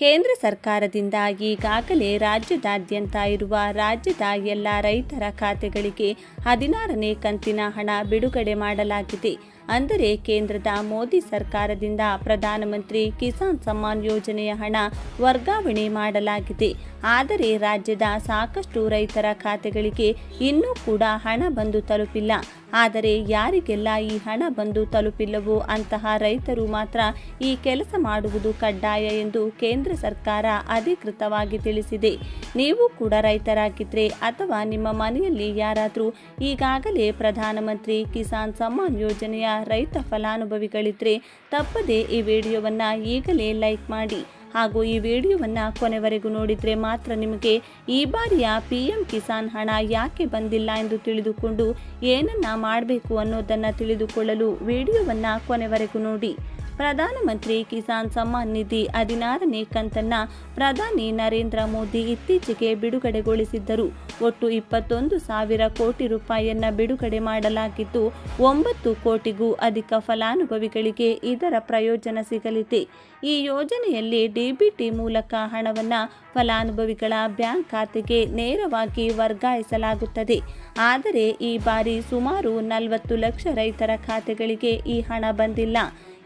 ಕೇಂದ್ರ ಸರ್ಕಾರದಿಂದ ಈಗಾಗಲೇ ರಾಜ್ಯದಾದ್ಯಂತ ಇರುವ ರಾಜ್ಯದ ಎಲ್ಲ ರೈತರ ಖಾತೆಗಳಿಗೆ ಹದಿನಾರನೇ ಕಂತಿನ ಹಣ ಬಿಡುಗಡೆ ಮಾಡಲಾಗಿದೆ. ಅಂದರೆ ಕೇಂದ್ರದ ಮೋದಿ ಸರ್ಕಾರದಿಂದ ಪ್ರಧಾನಮಂತ್ರಿ ಕಿಸಾನ್ ಸಮ್ಮಾನ್ ಯೋಜನೆಯ ಹಣ ವರ್ಗಾವಣೆ ಮಾಡಲಾಗಿದೆ. ಆದರೆ ರಾಜ್ಯದ ಸಾಕಷ್ಟು ರೈತರ ಖಾತೆಗಳಿಗೆ ಇನ್ನೂ ಕೂಡ ಹಣ ಬಂದು ತಲುಪಿಲ್ಲ. ಆದರೆ ಯಾರಿಗೆಲ್ಲ ಈ ಹಣ ಬಂದು ತಲುಪಿಲ್ಲವೋ ಅಂತಹ ರೈತರು ಮಾತ್ರ ಈ ಕೆಲಸ ಮಾಡುವುದು ಕಡ್ಡಾಯ ಎಂದು ಕೇಂದ್ರ ಸರ್ಕಾರ ಅಧಿಕೃತವಾಗಿ ತಿಳಿಸಿದೆ. ನೀವು ಕೂಡ ರೈತರಾಗಿದ್ದರೆ ಅಥವಾ ನಿಮ್ಮ ಮನೆಯಲ್ಲಿ ಯಾರಾದರೂ ಈಗಾಗಲೇ ಪ್ರಧಾನಮಂತ್ರಿ ಕಿಸಾನ್ ಸಮ್ಮಾನ್ ಯೋಜನೆಯ ರೈತ ಫಲಾನುಭವಿಗಳಿದ್ರೆ ತಪ್ಪದೇ ಈ ವಿಡಿಯೋವನ್ನು ಈಗಲೇ ಲೈಕ್ ಮಾಡಿ. ಹಾಗೂ ಈ ವಿಡಿಯೋವನ್ನು ಕೊನೆವರೆಗೂ ನೋಡಿದರೆ ಮಾತ್ರ ನಿಮಗೆ ಈ ಬಾರಿಯ ಪಿ ಎಂ ಕಿಸಾನ್ ಹಣ ಯಾಕೆ ಬಂದಿಲ್ಲ ಎಂದು ತಿಳಿದುಕೊಂಡು ಏನನ್ನ ಮಾಡಬೇಕು ಅನ್ನೋದನ್ನು ತಿಳಿದುಕೊಳ್ಳಲು ವಿಡಿಯೋವನ್ನು ಕೊನೆವರೆಗೂ ನೋಡಿ. ಪ್ರಧಾನಮಂತ್ರಿ ಕಿಸಾನ್ ಸಮ್ಮಾನ್ ನಿಧಿ ಹದಿನಾರನೇ ಕಂತನ್ನ ಪ್ರಧಾನಿ ನರೇಂದ್ರ ಮೋದಿ ಇತ್ತೀಚೆಗೆ ಬಿಡುಗಡೆಗೊಳಿಸಿದ್ದರು. ಒಟ್ಟು ಇಪ್ಪತ್ತೊಂದು ಸಾವಿರ ಕೋಟಿ ರೂಪಾಯಿಯನ್ನು ಬಿಡುಗಡೆ ಮಾಡಲಾಗಿದ್ದು, ಒಂಬತ್ತು ಕೋಟಿಗೂ ಅಧಿಕ ಫಲಾನುಭವಿಗಳಿಗೆ ಇದರ ಪ್ರಯೋಜನ ಸಿಗಲಿದೆ. ಈ ಯೋಜನೆಯಲ್ಲಿ ಡಿಬಿಟಿ ಮೂಲಕ ಹಣವನ್ನು ಫಲಾನುಭವಿಗಳ ಬ್ಯಾಂಕ್ ಖಾತೆಗೆ ನೇರವಾಗಿ ವರ್ಗಾಯಿಸಲಾಗುತ್ತದೆ. ಆದರೆ, ಈ ಬಾರಿ ಸುಮಾರು ನಲವತ್ತು ಲಕ್ಷ ರೈತರ ಖಾತೆಗಳಿಗೆ ಈ ಹಣ ಬಂದಿಲ್ಲ.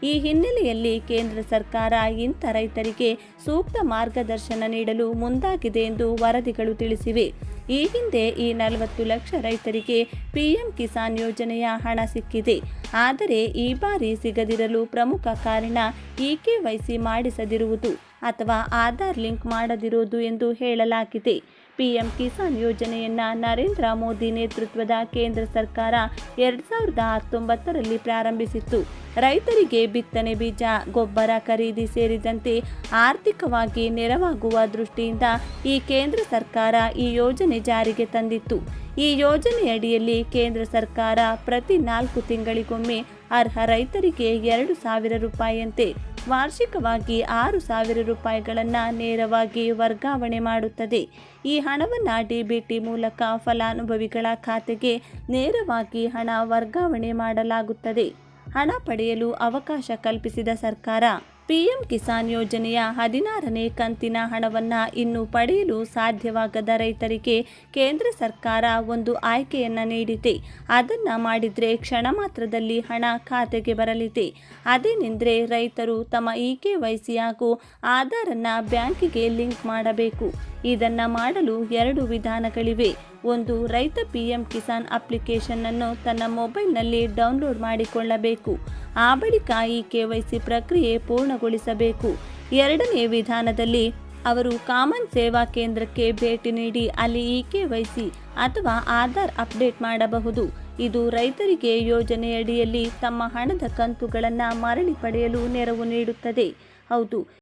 ಈ ಹಿನ್ನೆಲೆಯಲ್ಲಿ ಕೇಂದ್ರ ಸರ್ಕಾರ ಇಂಥ ರೈತರಿಗೆ ಸೂಕ್ತ ಮಾರ್ಗದರ್ಶನ ನೀಡಲು ಮುಂದಾಗಿದೆ ಎಂದು ವರದಿಗಳು ತಿಳಿಸಿವೆ. ಈ ಹಿಂದೆ ಈ ನಲವತ್ತು ಲಕ್ಷ ರೈತರಿಗೆ ಪಿಎಂ ಕಿಸಾನ್ ಯೋಜನೆಯ ಹಣ ಸಿಕ್ಕಿದೆ. ಆದರೆ ಈ ಬಾರಿ ಸಿಗದಿರಲು ಪ್ರಮುಖ ಕಾರಣ ಇ ಕೆ ಮಾಡಿಸದಿರುವುದು ಅಥವಾ ಆಧಾರ್ ಲಿಂಕ್ ಮಾಡದಿರುವುದು ಎಂದು ಹೇಳಲಾಗಿದೆ. ಪಿಎಂ ಕಿಸಾನ್ ಯೋಜನೆಯನ್ನ ನರೇಂದ್ರ ಮೋದಿ ನೇತೃತ್ವದ ಕೇಂದ್ರ ಸರ್ಕಾರ ಎರಡ್ ಸಾವಿರದ ಹತ್ತೊಂಬತ್ತರಲ್ಲಿ ಪ್ರಾರಂಭಿಸಿತ್ತು. ರೈತರಿಗೆ ಬಿತ್ತನೆ ಬೀಜ, ಗೊಬ್ಬರ ಖರೀದಿ ಸೇರಿದಂತೆ ಆರ್ಥಿಕವಾಗಿ ನೆರವಾಗುವ ದೃಷ್ಟಿಯಿಂದ ಈ ಕೇಂದ್ರ ಸರ್ಕಾರ ಈ ಯೋಜನೆ ಜಾರಿಗೆ ತಂದಿತ್ತು. ಈ ಯೋಜನೆಯಡಿಯಲ್ಲಿ ಕೇಂದ್ರ ಸರ್ಕಾರ ಪ್ರತಿ ನಾಲ್ಕು ತಿಂಗಳಿಗೊಮ್ಮೆ ಅರ್ಹ ರೈತರಿಗೆ ಎರಡು ಸಾವಿರ ರೂಪಾಯಿಯಂತೆ ವಾರ್ಷಿಕವಾಗಿ ಆರು ಸಾವಿರ ರೂಪಾಯಿಗಳನ್ನು ನೇರವಾಗಿ ವರ್ಗಾವಣೆ ಮಾಡುತ್ತದೆ. ಈ ಹಣವನ್ನು ಡಿಬಿಟಿ ಮೂಲಕ ಫಲಾನುಭವಿಗಳ ಖಾತೆಗೆ ನೇರವಾಗಿ ಹಣ ವರ್ಗಾವಣೆ ಮಾಡಲಾಗುತ್ತದೆ. ಹಣ ಪಡೆಯಲು ಅವಕಾಶ ಕಲ್ಪಿಸಿದ ಸರ್ಕಾರ ಪಿಎಂ ಕಿಸಾನ್ ಯೋಜನೆಯ ಹದಿನಾರನೇ ಕಂತಿನ ಹಣವನ್ನು ಇನ್ನು ಪಡೆಯಲು ಸಾಧ್ಯವಾಗದ ರೈತರಿಗೆ ಕೇಂದ್ರ ಸರ್ಕಾರ ಒಂದು ಆಯ್ಕೆಯನ್ನು ನೀಡಿದೆ. ಅದನ್ನು ಮಾಡಿದರೆ ಕ್ಷಣ ಮಾತ್ರದಲ್ಲಿ ಹಣ ಖಾತೆಗೆ ಬರಲಿದೆ. ಅದೇನೆಂದರೆ ರೈತರು ತಮ್ಮ ಇ ಕೆ ವೈ ಸಿ ಹಾಗೂ ಆಧಾರನ್ನು ಬ್ಯಾಂಕಿಗೆ ಲಿಂಕ್ ಮಾಡಬೇಕು. ಇದನ್ನು ಮಾಡಲು ಎರಡು ವಿಧಾನಗಳಿವೆ. ಒಂದು ರೈತ ಪಿ ಎಂ ಕಿಸಾನ್ ಅಪ್ಲಿಕೇಶನನ್ನು ತನ್ನ ಮೊಬೈಲ್ನಲ್ಲಿ ಡೌನ್ಲೋಡ್ ಮಾಡಿಕೊಳ್ಳಬೇಕು. ಆ ಬಳಿಕ ಈ ಕೆ ವೈ ಸಿ ಪ್ರಕ್ರಿಯೆ ಪೂರ್ಣಗೊಳಿಸಬೇಕು. ಎರಡನೇ ವಿಧಾನದಲ್ಲಿ ಅವರು ಕಾಮನ್ ಸೇವಾ ಕೇಂದ್ರಕ್ಕೆ ಭೇಟಿ ನೀಡಿ ಅಲ್ಲಿ ಇ ಕೆ ವೈ ಸಿ ಅಥವಾ ಆಧಾರ್ ಅಪ್ಡೇಟ್ ಮಾಡಬಹುದು. ಇದು ರೈತರಿಗೆ ಯೋಜನೆಯಡಿಯಲ್ಲಿ ತಮ್ಮ ಹಣದ ಕಂತುಗಳನ್ನು ಮರಳಿ ಪಡೆಯಲು ನೆರವು ನೀಡುತ್ತದೆ. ಹೌದು.